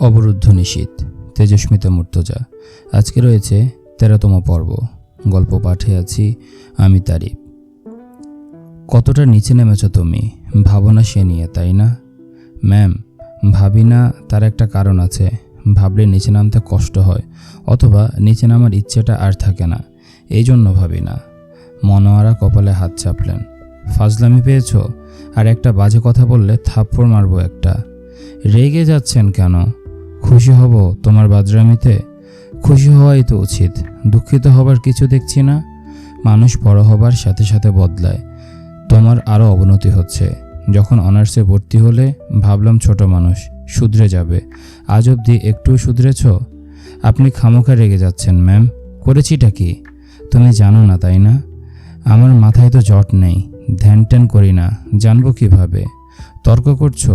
অবরুদ্ধ নিশীত তেজস্মিতা মূর্তজা। আজকে রয়েছে তেরোতম পর্ব। গল্প পাঠে আছি আমি তারিফ। কতটা নিচে নেমেছ তুমি? ভাবনা সে নিয়ে, তাই না? ম্যাম, ভাবি না তার একটা কারণ আছে। ভাবলে নিচে নামতে কষ্ট হয়, অথবা নিচে নামার ইচ্ছেটা আর থাকে না। এই জন্য ভাবি না। মনোয়ারা কপালে হাত চাপলেন। ফাজলামি পেয়েছ? আর একটা বাজে কথা বললে থাপ্পড় মারবো একটা। রেগে যাচ্ছেন কেন? খুশি হব তোমার বাজরামিতে? খুশি হওয়াই তো উচিত। দুঃখিত হবার কিছু দেখছি না। মানুষ বড় হবার সাথে সাথে বদলায়। তোমার আরও অবনতি হচ্ছে। যখন অনার্সে ভর্তি হলে ভাবলাম ছোট মানুষ শুধরে যাবে। আজ অবধি একটু শুধরেছ আপনি খামোখা রেগে যাচ্ছেন, ম্যাম। করেছিটা কি? তুমি জানো না, তাই না? আমার মাথায় তো জট নেই। ধ্যান ট্যান করি না। জানব কীভাবে? তর্ক করছ?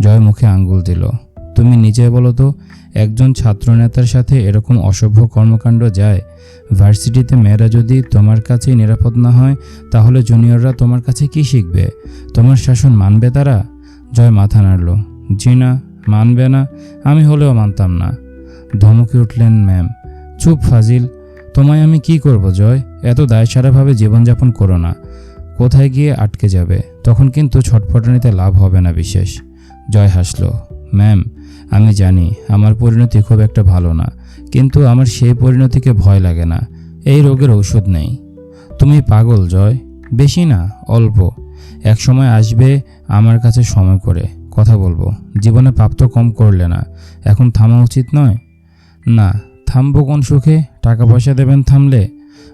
জয় মুখে আঙ্গুল দিল। তুমি নিজে বলো তো, একজন ছাত্রনেতার সাথে এরকম অসভ্য কর্মকাণ্ড যায়? ভার্সিটিতে মেয়েরা যদি তোমার কাছেই নিরাপদ না হয়, তাহলে জুনিয়ররা তোমার কাছে কি শিখবে? তোমার শাসন মানবে তারা? জয় মাথা নাড়ল। জি না, মানবে না, আমি হলেও মানতাম না। ধমকে উঠলেন ম্যাম। চুপ ফাজিল, তোমায় আমি কি করব জয়? এত দায়সারাভাবে জীবনযাপন করো না। কোথায় গিয়ে আটকে যাবে? তখন কিন্তু ছটফটানিতে লাভ হবে না বিশেষ। জয় হাসল। ম্যাম আমি জানি আমার পরিণতি খুব একটা ভালো না, কিন্তু আমার সেই পরিণতিকে ভয় লাগে না। এই রোগের ঔষধ নেই। তুমি পাগল, জয়। বেশি না, অল্প। এক সময় আসবে আমার কাছে সময় করে। কথা বলব। জীবনে পাপ তো কম করলে না। এখন থামা উচিত নয়? না। থামবো কোন সুখে? টাকা পয়সা দেবেন থামলে?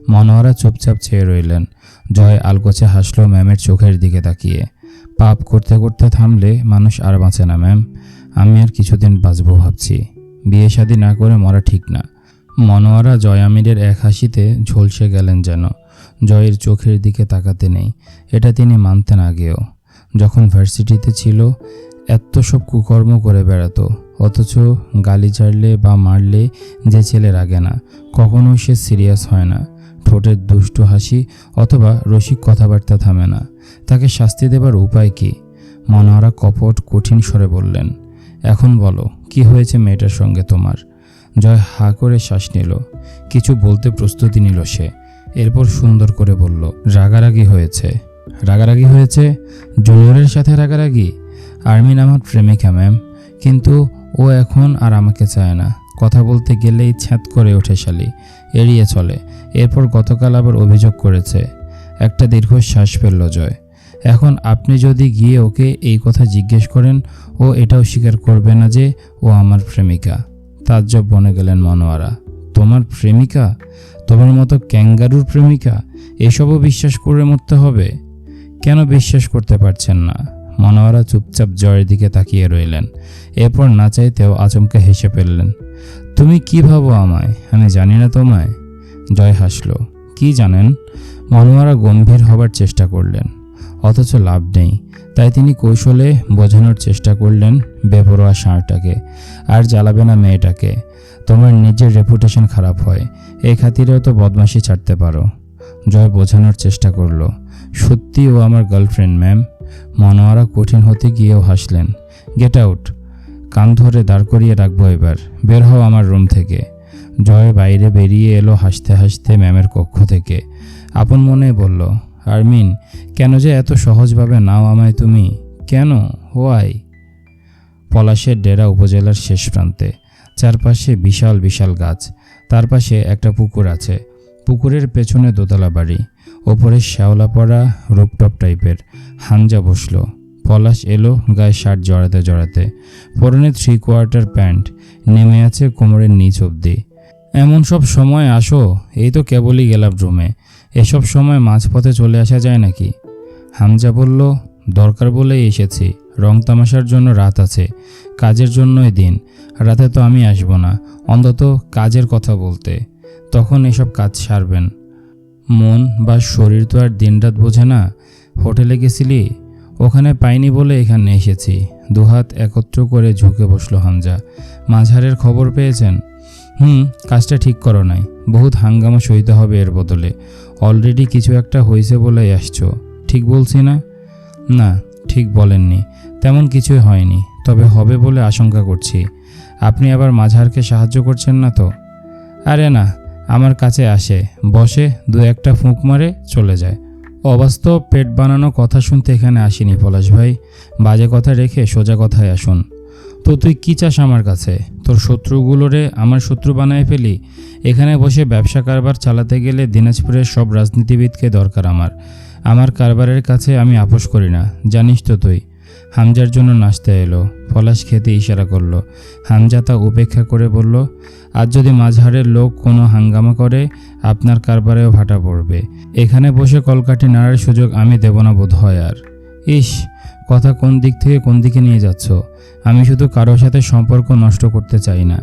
মনোহরা চুপচাপ চেয়ে রইলেন। জয় আলগোছে হাসলো ম্যামের চোখের দিকে তাকিয়ে। পাপ করতে করতে থামলে মানুষ আর বাঁচে না, ম্যাম। আমি আর কিছুদিন বাঁচবো ভাবছি। বিয়ে শাদী না করে মরা ঠিক না। মনোয়ারা জয় আমিরের এক হাসিতে ঝলসে গেলেন যেন। জয়ের চোখের দিকে তাকাতে নেই। এটা তিনি মানতেন আগেও। যখন ভার্সিটিতে ছিল এত সব কুকর্ম করে বেড়াতো। অথচ গালি ছাড়লে বা মারলে যে ছেলে রাগে না, কখনোই সে সিরিয়াস হয় না। ঠোঁটের দুষ্টু হাসি অথবা রসিক কথাবার্তা থামে না। তাকে শাস্তি দেবার উপায় কি? মনোহরা কপট, কঠিন স্বরে বললেন এখন বলো, কি হয়েছে মেয়েটার সঙ্গে তোমার? জয় হা করে শ্বাস নিল। কিছু বলতে প্রস্তুতি নিল সে। এরপর সুন্দর করে বলল, রাগারাগি হয়েছে। রাগারাগি হয়েছে? জুনিয়রের সাথে রাগারাগি? আর্মিন আমার প্রেমিকা, ম্যাম। কিন্তু ও এখন আর আমাকে চায় না। কথা বলতে গেলেই ছ্যাঁত করে ওঠে শালি। এড়িয়ে চলে। এরপর গতকাল আবার অভিযোগ করেছে। একটা দীর্ঘশ্বাস ফেলল জয়। এখন আপনি যদি গিয়ে ওকে এই কথা জিজ্ঞেস করেন, ও এটাও স্বীকার করবে না যে ও আমার প্রেমিকা। তাজ্জব বনে গেলেন মনোয়ারা। তোমার প্রেমিকা? তোমার মতো ক্যাঙ্গারুর প্রেমিকা? এসবও বিশ্বাস করে মরতে হবে? কেন বিশ্বাস করতে পারছেন না? মনোয়ারা চুপচাপ জয়ের দিকে তাকিয়ে রইলেন। এরপর না চাইতেও আচমকা হেসে ফেললেন, তুমি কি ভাবো আমায়? আমি জানি না তোমায়। জয় হাসল। কি জানেন? মনোয়ারা গম্ভীর হবার চেষ্টা করলেন। অথচ লাভ নেই। তাই তিনি কৌশলে বোঝানোর চেষ্টা করলেন বেপরোয়া ষাঁড়টাকে আর জ্বালাবে না মেয়েটাকে। তোমার নিজের রেপুটেশন খারাপ হয় এই খাতিরেও তো বদমাশি ছাড়তে পারো। জয় বোঝানোর চেষ্টা করল। সত্যি ও আমার গার্লফ্রেন্ড ম্যাম মনোয়ারা কঠিন হতে গিয়েও হাসলেন। গেট আউট কান ধরে দাঁড় করিয়ে রাখব এবার। বের হও আমার রুম থেকে। জয় বাইরে বেরিয়ে এলো হাসতে হাসতে ম্যামের কক্ষ থেকে। আপন মনে বলল আরমিন, কেন যে এত সহজভাবে নাও আমায় তুমি? কেন? হোয়াই? পলাশের ডেরা উপজেলার শেষ প্রান্তে, চারপাশে বিশাল বিশাল গাছ, তার পাশে একটা পুকুর আছে। পুকুরের পেছনে দোতলা বাড়ি, ওপরে শ্যাওলা পড়া রূপটপ টাইপের হাঞ্জা বসল। পলাশ এলো গায়ে শার্ট জড়াতে জড়াতে, পরনে থ্রি কোয়ার্টার প্যান্ট, নেমে আছে কোমরের নিচ অবধি। এমন সব সময় আসো, এই তো কেবলই গেলাম রুমে এসব সময় মাঝপথে চলে আসা যায় নাকি? হামজা বলল, দরকার বলেই এসেছি। রং তামাশার জন্য রাত আছে। কাজের জন্যই দিন। রাতে তো আমি আসব না। অন্তত কাজের কথা বলতে। তখন এসব কাজ সারবেন। মন বা শরীর তো আর দিনরাত বোঝে না। হোটেলে গেছিলি? ওখানে পাইনি বলে এখানে এসেছি। দুহাত একত্র করে ঝুঁকে বসল হামজা। মাঝারের খবর পেয়েছেন? হুম, কাজটা ঠিক করো নাই। বহুত হাঙ্গামা সইতে হবে এর বদলে। অলরেডি কিছু একটা হয়েছে বলেই আসছো। ঠিক বলছি না? না, ঠিক বলেননি। তেমন কিছুই হয়নি। তবে হবে বলে আশঙ্কা করছি। আপনি আবার মাঝারকে সাহায্য করছেন না তো? আরে না, আমার কাছে আসে। বসে দু একটা ফুঁক মারে চলে যায়। অবাস্তব পেট বানানো কথা শুনতে এখানে আসিনি পলাশ ভাই। বাজে কথা রেখে সোজা কথায় আসুন। তো তুই কী চাস আমার কাছে? তোর শত্রুগুলোরে আমার শত্রু বানায় ফেলি? এখানে বসে ব্যবসা কারবার চালাতে গেলে দিনাজপুরের সব রাজনীতিবিদকে দরকার আমার। আমার কারবারের কাছে আমি আপোষ করি না, জানিস তো তুই। হামজার জন্য নাচতে এলো, পলাশ খেতে ইশারা করল। হামজা তা উপেক্ষা করে বলল, আজ যদি মাঝহারের লোক কোনো হাঙ্গামা করে, আপনার কারবারেও ভাটা পড়বে। এখানে বসে কলকাঠি নাড়ার সুযোগ আমি দেব না বোধ হয় আর। ইস কথা কোন দিক থেকে কোন দিকে নিয়ে যাচ্ছ? আমি শুধু কারোর সাথে সম্পর্ক নষ্ট করতে চাই না।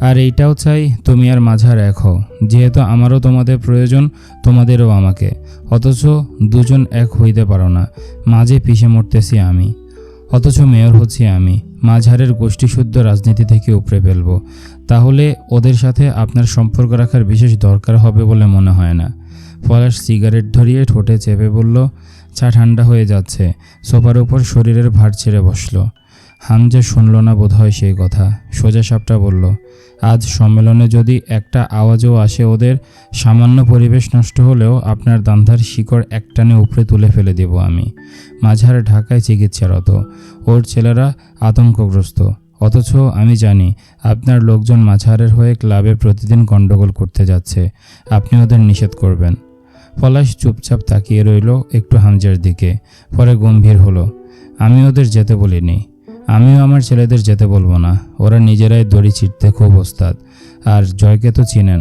আর এইটাও চাই তুমি আর মাঝার এক হও। যেহেতু আমারও তোমাদের প্রয়োজন, তোমাদেরও আমাকে। অথচ দুজন এক হইতে পারো না। মাঝে পিষে মরতেছি আমি। অথচ মেয়র হচ্ছি আমি। মাঝারের গোষ্ঠীশুদ্ধ রাজনীতি থেকে উপড়ে ফেলব। তাহলে ওদের সাথে আপনার সম্পর্ক রাখার বিশেষ দরকার হবে বলে মনে হয় না। পলাশ সিগারেট ধরিয়ে ঠোঁটে চেপে বলল চা ঠান্ডা হয়ে যাচ্ছে। সোফার উপর শরীরের ভার ছেড়ে বসল। হামজা শুনল না বোধহয় সেই কথা। সোজা সাপটা বলল, আজ সম্মেলনে যদি একটা আওয়াজও আসে ওদের, সামান্য পরিবেশ নষ্ট হলেও আপনার দান্ধার শিকড় একটানে উপরে তুলে ফেলে দেব আমি। মাঝার ঢাকায় চিকিৎসারত। ওর ছেলেরা আতঙ্কগ্রস্ত। অথচ আমি জানি, আপনার লোকজন মাঝারের হয়ে ক্লাবে প্রতিদিন গণ্ডগোল করতে যাচ্ছে। আপনি ওদের নিষেধ করবেন। পলাশ চুপচাপ তাকিয়ে রইল একটু হামজার দিকে, পরে গম্ভীর হলো আমি ওদের যেতে বলিনি। আমিও আমার ছেলেদের যেতে বলব না। ওরা নিজেরাই দড়ি ছিটতে খুব ওস্তাদ, আর জয়কে তো চিনেন।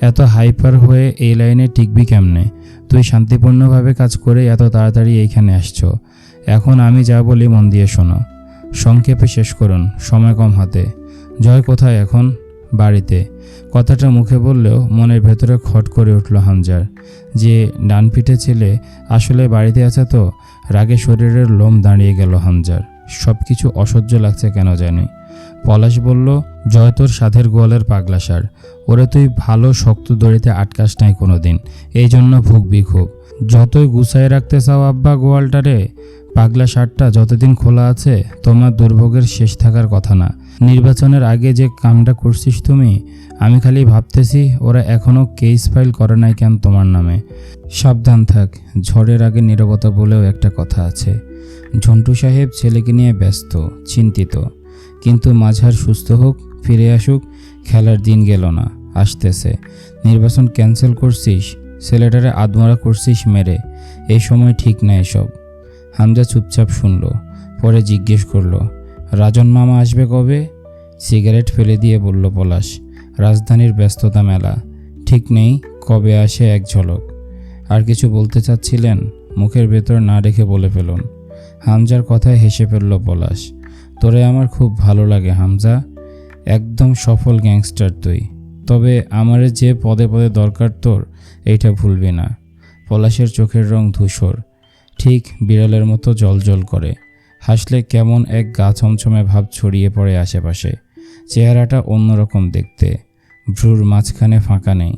এত হাইপার হয়ে এই লাইনে টিকবি কেমনে? তুই শান্তিপূর্ণভাবে কাজ করে এত তাড়াতাড়ি এইখানে আসছো। এখন আমি যা বলি মন দিয়ে শোনো। সংক্ষেপে শেষ করুন, সময় কম হাতে। জয় কোথায় এখন? বাড়িতে। কথাটা মুখে বললেও মনের ভেতরে খট করে উঠল হামজার। যে ডান পিঠে ছেলে আসলে বাড়িতে আছে তো, রাগে শরীরের লোম দাঁড়িয়ে গেল হামজার। সব কিছু অসহ্য লাগছে কেন জানি। পলাশ বলল, জয় তোর সাধের গোয়ালের পাগলা সার। ওরে তুই ভালো শক্ত দড়িতে আটকাস নাই কোনো দিন এই জন্য ভুগবি খুব। যতই গুছায় রাখতে চাও আব্বা গোয়ালটারে পাগলা শার্টটা যতদিন খোলা আছে, তোমার দুর্ভোগের শেষ থাকার কথা না। নির্বাচনের আগে যে কামটা করছিস তুমি, আমি খালি ভাবতেছি ওরা এখনও কেস ফাইল করে নাই কেন তোমার নামে। সাবধান থাক, ঝড়ের আগে নীরবতা বলেও একটা কথা আছে। ঝন্টু সাহেব ছেলেকে নিয়ে ব্যস্ত, চিন্তিত। কিন্তু মাঝার সুস্থ হোক, ফিরে আসুক, খেলার দিন গেল না, আসতেছে। নির্বাচন ক্যান্সেল করছিস ছেলেটারে আদমরা করছিস মেরে। এই সময় ঠিক না এসব। হামজা চুপচাপ শুনল, পরে জিজ্ঞেস করল, রাজন মামা আসবে কবে? সিগারেট ফেলে দিয়ে বলল পলাশ, রাজধানীর ব্যস্ততা মেলা, ঠিক নেই, কবে আসে এক ঝলক। আর কিছু বলতে চাচ্ছিলেন? মুখের ভেতর না রেখে বলে ফেলুন। হামজার কথায় হেসে ফেলল পলাশ, তোরে আমার খুব ভালো লাগে হামজা, একদম সফল গ্যাংস্টার তুই। তবে আমারে যে পদে পদে দরকার তোর, এইটা ভুলবি না। পলাশের চোখের রং ধূসর ঠিক বিড়ালের মতো জল করে। হাসলে কেমন এক গা ছমছমে ভাব ছড়িয়ে পড়ে আশেপাশে। চেহারাটা অন্যরকম দেখতে। ভ্রুর মাঝখানে ফাঁকা নেই।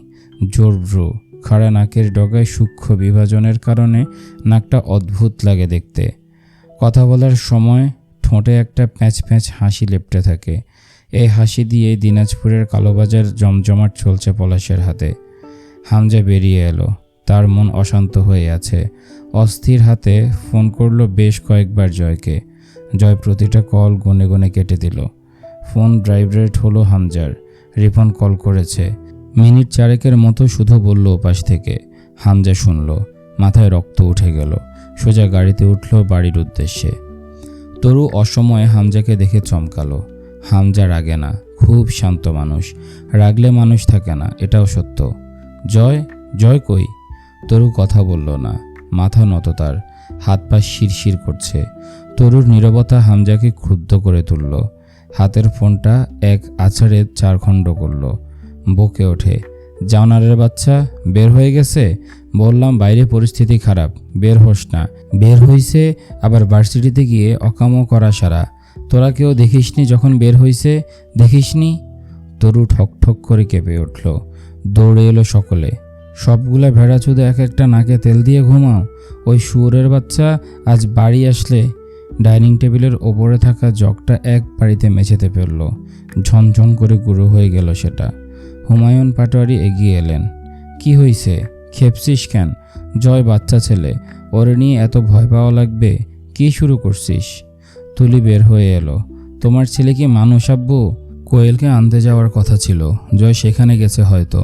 জোর ভ্রু। খাড়া নাকের ডগায় সূক্ষ্ম বিভাজনের কারণে নাকটা অদ্ভুত লাগে দেখতে। কথা বলার সময় ঠোঁটে একটা প্যাঁচ প্যাঁচ হাসি লেপটে থাকে। এই হাসি দিয়ে দিনাজপুরের কালোবাজার জমজমাট চলছে পলাশের হাতে। হামজা বেরিয়ে এলো। তার মন অশান্ত হয়ে আছে। অস্থির হাতে ফোন করল বেশ কয়েকবার জয়কে। জয় প্রতিটা কল গনে গনে কেটে দিল। ফোন ড্রাইভরেট হলো হামজার। রিপন কল করেছে। মিনিট চারেকের মতো শুধু বলল ওপাশ থেকে। হামজা শুনল। মাথায় রক্ত উঠে গেল। সোজা গাড়িতে উঠল বাড়ির উদ্দেশ্যে। তরু অসময়ে হামজাকে দেখে চমকালো। হামজা রাগে না। খুব শান্ত মানুষ। রাগলে মানুষ থাকে না। এটাও সত্য। জয়? জয় কই? তরু কথা বলল না। মাথা নত তার, হাত পা শিরশির করছে। তরুর নীরবতা হামজাকে ক্ষুব্ধ করে তুলল। হাতের ফোনটা এক আছাড়ে চারখণ্ড করল। বকে ওঠে জাওনারের বাচ্চা, বের হয়ে গেছে? বললাম, বাইরে পরিস্থিতি খারাপ, বের হোস না। বের হইছে, আবার ভার্সিটিতে গিয়ে অকামো করা সারা। তোরা কেউ দেখিসনি যখন বের হইছে? দেখিসনি? তরু ঠক ঠক করে কেঁপে উঠল। দৌড়ে এলো সকলে। সবগুলা ভেড়া চুদে এক একটা নাকে তেল দিয়ে ঘুমাও, ওই শুয়োরের বাচ্চা আজ বাড়ি আসলে ডাইনিং টেবিলের ওপরে থাকা জগটা এক বাড়িতে মেঝেতে ফেলল ঝনঝন করে গুঁড়ো হয়ে গেল সেটা। হুমায়ুন পাটোয়ারি এগিয়ে এলেন। কি হইছে? খেপসিস কেন? জয় বাচ্চা ছেলে, ওরে নিয়ে এত ভয় পাওয়া লাগবে? কি শুরু করছিস? তুলি বের হয়ে এলো। তোমার ছেলে কি মানুষ আব্বু? কোয়েলকে আনতে যাওয়ার কথা ছিল। জয় সেখানে গেছে হয়তো।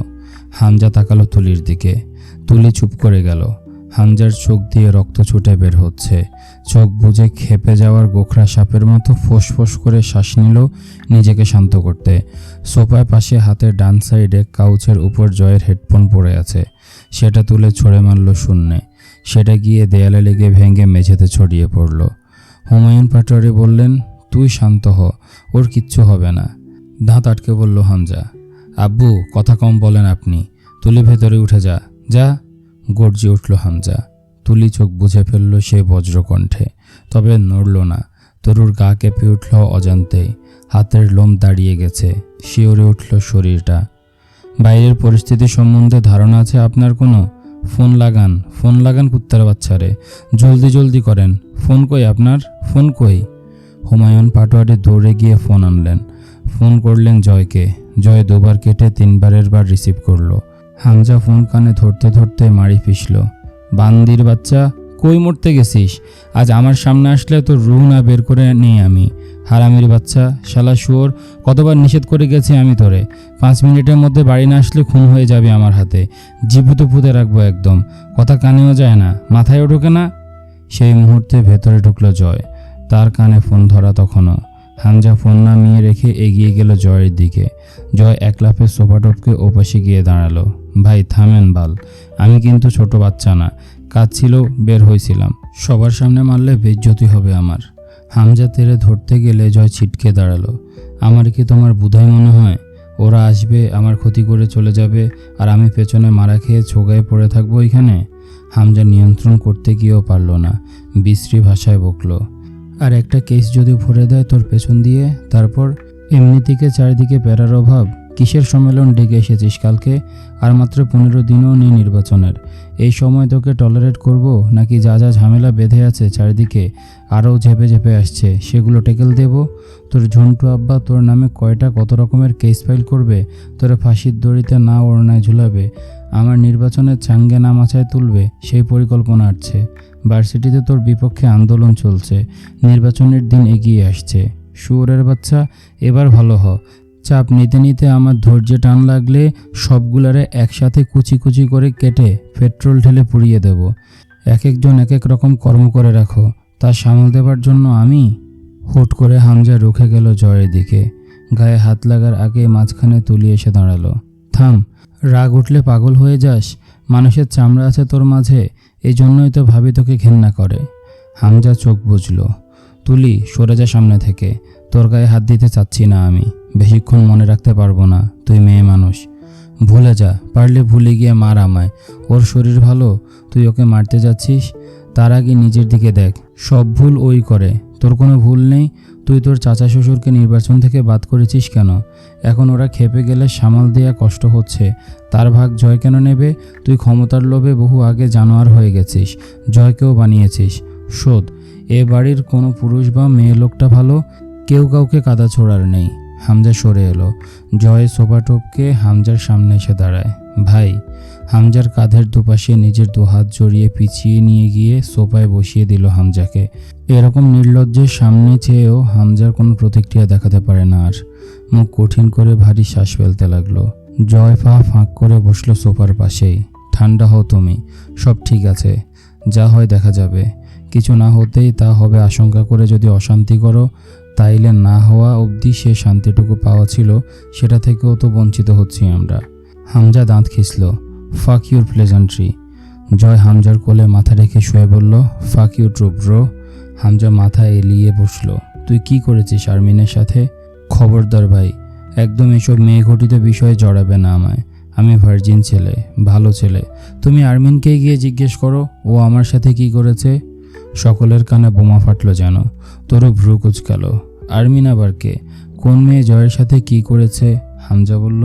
হামজা তাকালো তুলির দিকে। তুলি চুপ করে গেল। হামজার চোখ দিয়ে রক্ত ছুটে বের হচ্ছে। চোখ বুজে খেপে যাওয়ার গোখরা সাপের মতো ফোঁস করে শ্বাস নিল নিজেকে শান্ত করতে। সোফায় পাশে হাতের ডান সাইডে কাউচের উপর জয়ের হেডফোন পড়ে আছে। সেটা তুলে ছড়ে মারল শূন্যে। সেটা গিয়ে দেয়ালে লেগে ভেঙে মেঝেতে ছড়িয়ে পড়ল। হুমায়ুন পাটোয়ারি বললেন, তুই শান্ত হ, ওর কিচ্ছু হবে না। দাঁত আটকে বলল হামজা। আব্বু, কথা কম বলেন আপনি। তুলি ভেতরে উঠে যা। যা। গর্জে উঠল হামজা। তুলি চোখ বুঝে ফেলল সে বজ্রকণ্ঠে। তবে নড়ল না। তরুর গা কেঁপে উঠল অজান্তে। হাতের লোম দাঁড়িয়ে গেছে। শিওরে উঠল শরীরটা। বাইরের পরিস্থিতি সম্বন্ধে ধারণা আছে আপনার কোনো? ফোন লাগান। ফোন লাগান কুত্তার বাচ্চারে। জলদি জলদি করেন। ফোন কই আপনার? ফোন কই? হুমায়ুন পাটোয়ারি দৌড়ে গিয়ে ফোন আনলেন। ফোন করলেন জয়কে। জয় দুবার কেটে তিনবারের বার রিসিভ করল। হামজা ফোন কানে ধরতে ধরতে মারি পিষল বান্দির বাচ্চা, কই মরতে গেছিস? আজ আমার সামনে আসলে তোর রু না বের করে নেই আমি। হারামির বাচ্চা, শালা শুয়োর, কতবার নিষেধ করে গেছি আমি তোরে। পাঁচ মিনিটের মধ্যে বাড়ি না আসলে খুন হয়ে যাবে আমার হাতে। জীবিত পুঁতে রাখব একদম। কথা কানেও যায় না, মাথায়ও ঢোকে না। সেই মুহূর্তে ভেতরে ঢুকলো জয়। তার কানে ফোন ধরা তখনও। হামজা ফোন নামিয়ে রেখে এগিয়ে গেল জয়ের দিকে। জয় এক লাফে সোফা টপকে ওপাশে গিয়ে দাঁড়াল। ভাই, থামেন, বাল। আমি কিন্তু ছোট বাচ্চা না। কাজ ছিল, বের হয়েছিলাম। সবার সামনে মারলে বেজ্জতি হবে আমার। হামজা তেরে ধরতে গেলে জয় ছিটকে দাঁড়াল। আমার কি তোমার বুধাই মনে হয়? ওরা আসবে, আমার ক্ষতি করে চলে যাবে, আর আমি পেছনে মারা খেয়ে ছোগায় পড়ে থাকব এখানে? হামজা নিয়ন্ত্রণ করতে গিয়েও পারল না। বিশ্রী ভাষায় বকলো আর একটা কেস যদি ভরে দেয় তোর পেছন দিয়ে, তারপর এমনি থেকে চারিদিকে প্যারার অভাব, কিসের সম্মেলন ডেকে এসেছিস কালকে? আর মাত্র পনেরো দিনও নেই নির্বাচনের। এই সময় তোকে টলারেট করব নাকি যা যা ঝামেলা বেঁধে আছে চারিদিকে আরও ঝেপে ঝেপে আসছে, সেগুলো টেকেল দেব? তোর ঝন্টু আব্বা তোর নামে কয়টা কত রকমের কেস ফাইল করবে? তোরা ফাঁসির দড়িতে না ওড়নায় ঝুলাবে, আমার নির্বাচনের চাঙ্গে না মাথায় তুলবে, সেই পরিকল্পনা আসছে। ভার্সিটিতে তোর বিপক্ষে আন্দোলন চলছে, নির্বাচনের দিন এগিয়ে আসছে। শুয়োরের বাচ্চা, এবার ভালো হ। চাপ নিতে নিতে আমার ধৈর্য টান লাগলে সবগুলারে একসাথে কুচি কুচি করে কেটে পেট্রোল ঢেলে পুড়িয়ে দেব। এক একজন এক এক রকম কর্ম করে রাখো। তা সামাল দেবার জন্য আমি? হুট করে হামজা রুখে গেল জয়ের দিকে। গায়ে হাত লাগার আগে মাঝখানে তুলি এসে দাঁড়াল। থাম, রাগ উঠলে পাগল হয়ে যাস। মানুষের চামড়া আছে তোর মাঝে। এই জন্যই তো ভাবি তোকে ঘেন্না করে। হামজা চোখ বুঝল তুলি, সরে যা সামনে থেকে। তোর গায়ে হাত দিতে চাচ্ছি না আমি। বেশিক্ষণ মনে রাখতে পারব না, তুই মেয়ে মানুষ। ভুলে যা, পারলে ভুলে গিয়ে মার আমায়। ওর শরীর ভালো, তুই ওকে মারতে যাচ্ছিস? তার আগে নিজের দিকে দেখ। সব ভুল ওই করে। তোর কোনো ভুল নেই? তুই তোর চাচা শ্বশুরকে নির্বাচন থেকে বাদ করেছিস কেন? এখন ওরা খেপে গেলে সামাল দেওয়া কষ্ট হচ্ছে। তার ভাগ জয় কেন নেবে? তুই ক্ষমতার লোভে বহু আগে জানোয়ার হয়ে গেছিস, জয়কেও বানিয়েছিস। শোধ, এ বাড়ির কোনো পুরুষ বা মেয়ে লোকটা ভালো? কেউ কাউকে কাদা ছোড়ার নেই। হামজা সরে এলো। জয় সোফা টপকে হামজার সামনে এসে দাঁড়ায়। ভাই হামজার কাঁধের দুপাশে নিজের দুহাত জড়িয়ে পিছিয়ে নিয়ে গিয়ে সোফায় বসিয়ে দিল হামজাকে। এরকম নির্লজ্জের সামনে চেয়েও হামজার কোনো প্রতিক্রিয়া দেখাতে পারে না আর। মুখ কঠিন করে ভারী শ্বাস ফেলতে লাগল। জয় ফা ফাঁক করে বসল সোফার পাশেই। ঠান্ডা হও তুমি, সব ঠিক আছে, যা হয় দেখা যাবে। কিছু না হতেই তা হবে আশঙ্কা করে যদি অশান্তি করো, তাইলে না হওয়া অবধি সে শান্তিটুকু পাওয়া ছিল, সেটা থেকেও তো বঞ্চিত হচ্ছি আমরা। হামজা দাঁত খিসল ফাক ইউর প্লেজেন্ট্রি জয় হামজার কোলে মাথা রেখে শুয়ে বলল ফাক ইউ ট্রুব্রো হামজা মাথা এলিয়ে বসল। তুই কি করেছিস আর্মিনের সাথে? খবরদার ভাই, একদম এসব মেয়ে ঘটিত বিষয়ে জড়াবে না আমায়। আমি ভার্জিন ছেলে, ভালো ছেলে। তুমি আর্মিনকে গিয়ে জিজ্ঞেস করো, ও আমার সাথে কি করেছে? সকলের কানে বোমা ফাটলো যেন। তোরও ভ্রু কুচকাল। আর্মিন আবার কে? কোন মেয়ে জয়ের সাথে কি করেছে? হামজা বলল,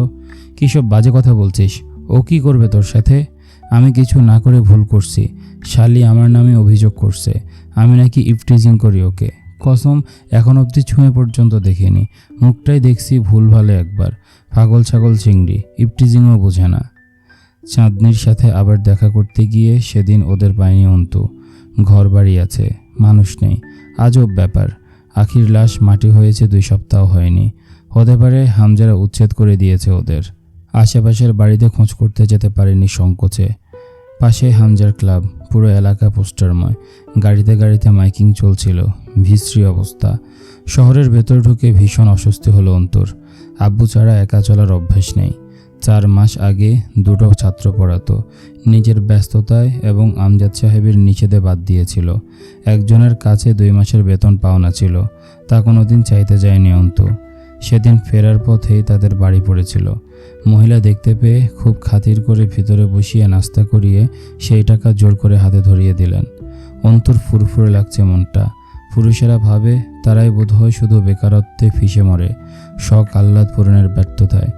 কী সব বাজে কথা বলছিস? ও কি করবে তোর সাথে? আমি কিছু না করে ভুল করছি। শালি আমার নামে অভিযোগ করছে। আমি নাকি ইফটিজিং করি ওকে। কসম, এখন অবধি ছুঁয়ে পর্যন্ত দেখিনি। মুখটাই দেখছি ভুল ভালে একবার। পাগল ছাগল চিংড়ি, ইফটিজিংও বোঝে না। চাঁদনির সাথে আবার দেখা করতে গিয়ে সেদিন ওদের পায়নি অন্তু। ঘর বাড়ি আছে, মানুষ নেই। আজব ব্যাপার। আখির লাশ মাটি হয়েছে দুই সপ্তাহ হয়নি। হতে পারে হামজারা উচ্ছেদ করে দিয়েছে ওদের। আশেপাশের বাড়িতে খোঁজ করতে যেতে পারেনি সংকোচে। পাশে হামজার ক্লাব, পুরো এলাকা পোস্টারময়। গাড়িতে গাড়িতে মাইকিং চলছিল ভিশ্রী অবস্থা। শহরের ভেতর ঢুকে ভীষণ অস্বস্তি হলো অন্তর। আব্বু ছাড়া একা চলার অভ্যাস নেই। চার মাস আগে দুটো ছাত্র পড়াতো। নিজের ব্যস্ততায় এবং আমজাদ সাহেবের নিষেধে বাদ দিয়েছিল। একজনের কাছে দুই মাসের বেতন পাওনা ছিল। তা কোনোদিন চাইতে যায়নি অন্তু। সেদিন ফেরার পথেই তাদের বাড়ি পড়েছিল। মহিলা দেখতে পেয়ে খুব খাতির করে ভিতরে বসিয়ে নাস্তা করিয়ে সেই টাকা জোর করে হাতে ধরিয়ে দিলেন। অন্তর ফুরফুরে লাগছে মনটা। পুরুষেরা ভাবে তারাই বোধহয় শুধু বেকারত্বে ফিসে মরে, শখ আহ্লাদ পূরণের ব্যর্থতায়।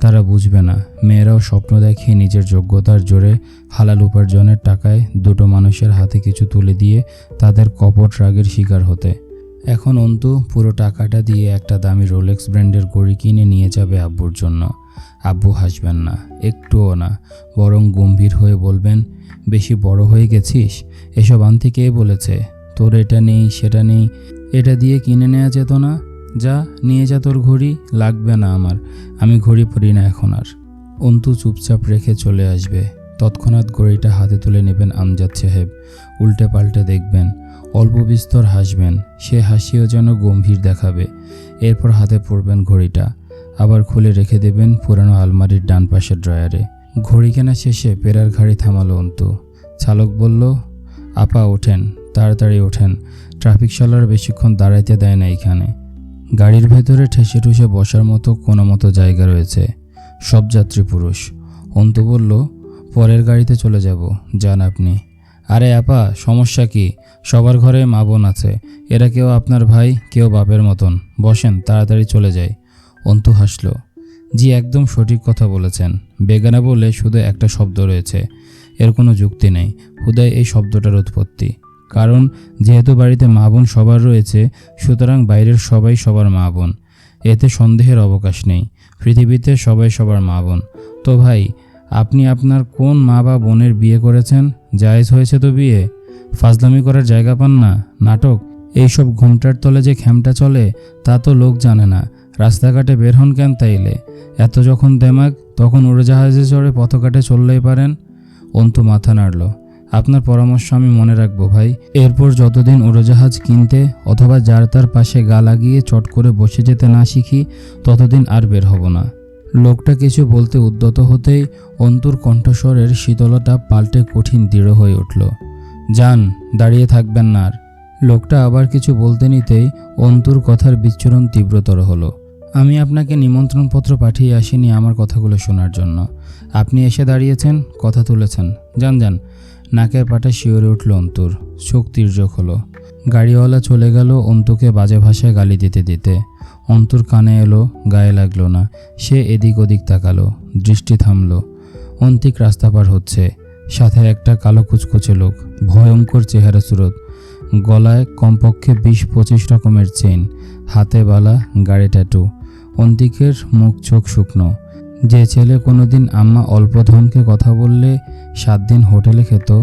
তারা বুঝবে না, মেয়েরাও স্বপ্ন দেখে নিজের যোগ্যতার জোরে হালাল উপার্জনের টাকায় দুটো মানুষের হাতে কিছু তুলে দিয়ে তাদের কপট রাগের শিকার হতে। এখন অন্তু পুরো টাকাটা দিয়ে একটা দামি রোলেক্স ব্র্যান্ডের ঘড়ি কিনে নিয়ে যাবে আব্বুর জন্য। আব্বু হাসবেন না, একটুও না, বরং গম্ভীর হয়ে বলবেন, বেশি বড় হয়ে গেছিস? এসব আনতে কে বলেছে? তোর এটা নেই, সেটা নেই, এটা দিয়ে কিনে নেওয়া যেত না? যা, নিয়ে যা তোর ঘড়ি, লাগবে না আমার, আমি ঘড়ি পরি না এখন আর। অন্তু চুপচাপ রেখে চলে আসবে। তৎক্ষণাৎ ঘড়িটা হাতে তুলে নেবেন আমজাদ সাহেব। উল্টে পাল্টে দেখবেন অল্প বিস্তর হাসবেন, সে হাসিও যেন গম্ভীর দেখাবে। এরপর হাতে পড়বেন ঘড়িটা, আবার খুলে রেখে দেবেন পুরানো আলমারির ডান পাশের ড্রয়ারে। ঘড়ি কেনা শেষে পেরার ঘাড়ি থামালো অন্তু। চালক বলল, আপা, ওঠেন, তাড়াতাড়ি ওঠেন। ট্রাফিক সালার বেশিক্ষণ দাঁড়াইতে দেয় না এখানে। গাড়ির ভেতরে ঠেসে ঠুসে বসার মতো কোনো মতো জায়গা রয়েছে। সব যাত্রী পুরুষ। অন্তু বলল, পরের গাড়িতে চলে যাব, যান আপনি। আরে আপা, সমস্যা কি? সবার ঘরে মা বোন আছে। এরা কেউ আপনার ভাই, কেউ বাপের মতন। বসেন, তাড়াতাড়ি চলে যায় অন্তু হাসল। জি, একদম সঠিক কথা বলেছেন। বেগানা বলে শুধু একটা শব্দ রয়েছে। এর কোনো যুক্তি নেই। হুদায় এই শব্দটার উৎপত্তি। কারণ, যেহেতু বাড়িতে মা বোন সবার রয়েছে, সুতরাং বাইরের সবাই সবার মা বোন। এতে সন্দেহের অবকাশ নেই। পৃথিবীতে সবাই সবার মা বোন। তো ভাই, আপনি আপনার কোন মা বা বোনের বিয়ে করেছেন? জায়েজ হয়েছে তো বিয়ে? ফাজলামি করার জায়গা পান না? নাটক? এইসব ঘুমটার তলে যে খ্যামটা চলে, তা তো লোক জানে না। রাস্তাঘাটে বের হন কেন তাইলে? এত যখন দেমাগ তখন উড়োজাহাজে চড়ে পথঘাটে চললেই পারেন? অন্তু মাথা নাড়ল। আপনার পরামর্শ আমি মনে রাখব ভাই। এরপর যতদিন উড়োজাহাজ কিনতে অথবা যার তার পাশে গা লাগিয়ে চট করে বসে যেতে না শিখি, ততদিন আর বের হব না। লোকটা কিছু বলতে উদ্যত হতেই অন্তুর কণ্ঠস্বরের শীতলতা পাল্টে কঠিন দৃঢ় হয়ে উঠল। যান দাঁড়িয়ে থাকবেন না আর। লোকটা আবার কিছু বলতে নিতেই অন্তুর কথার বিচ্ছুরণ তীব্রতর হলো। আমি আপনাকে নিমন্ত্রণপত্র পাঠিয়ে আসিনি আমার কথাগুলো শোনার জন্য। আপনি এসে দাঁড়িয়েছেন, কথা তুলেছেন। যান যান। নাকের পাটা শিওরে উঠল অন্তুর। চোখ তির্যক হলো। গাড়িওয়ালা চলে গেল অন্তুকে বাজে ভাষায় গালি দিতে দিতে। অন্তুর কানে এলো, গায়ে লাগল না। সে এদিক ওদিক তাকালো, দৃষ্টি থামলো। অন্তিক রাস্তা পার হচ্ছে। সাথে একটা কালো কুচকুচে লোক, ভয়ঙ্কর চেহারা সুরত। গলায় কমপক্ষে বিশ পঁচিশ রকমের চেন হাতে বালা, গাড়ি ট্যাটু। অন্তিকের মুখ চোখ শুকনো। যে ছেলে কোনোদিন আম্মা অল্প ধমকে কথা বললে সাত দিন হোটেলে খেত,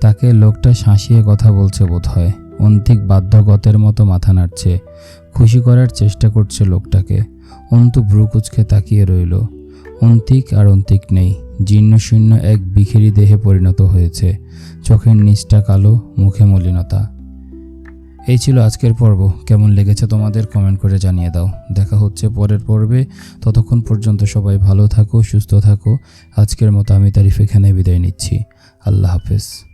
তাকে লোকটা শাঁসিয়ে কথা বলছে বোধ হয় অন্তিক বাধ্যগতের মতো মাথা নাড়ছে। খুশি করার চেষ্টা করছে লোকটাকে। অন্তু ভ্রুকুচকে তাকিয়ে রইল। অন্তিক আর অন্তিক নেই। জীর্ণ শূন্য এক বিখেরি দেহে পরিণত হয়েছে। চোখের নিচটা কালো, মুখে মলিনতা। এই ছিল আজকের পর্ব। কেমন লেগেছে তোমাদের কমেন্ট করে জানিয়ে দাও। দেখা হচ্ছে পরের পর্বে। ততক্ষণ পর্যন্ত সবাই ভালো থাকো, সুস্থ থাকো। আজকের মতো আমি তারিফ এখানে বিদায় নিচ্ছি। আল্লাহ হাফেজ।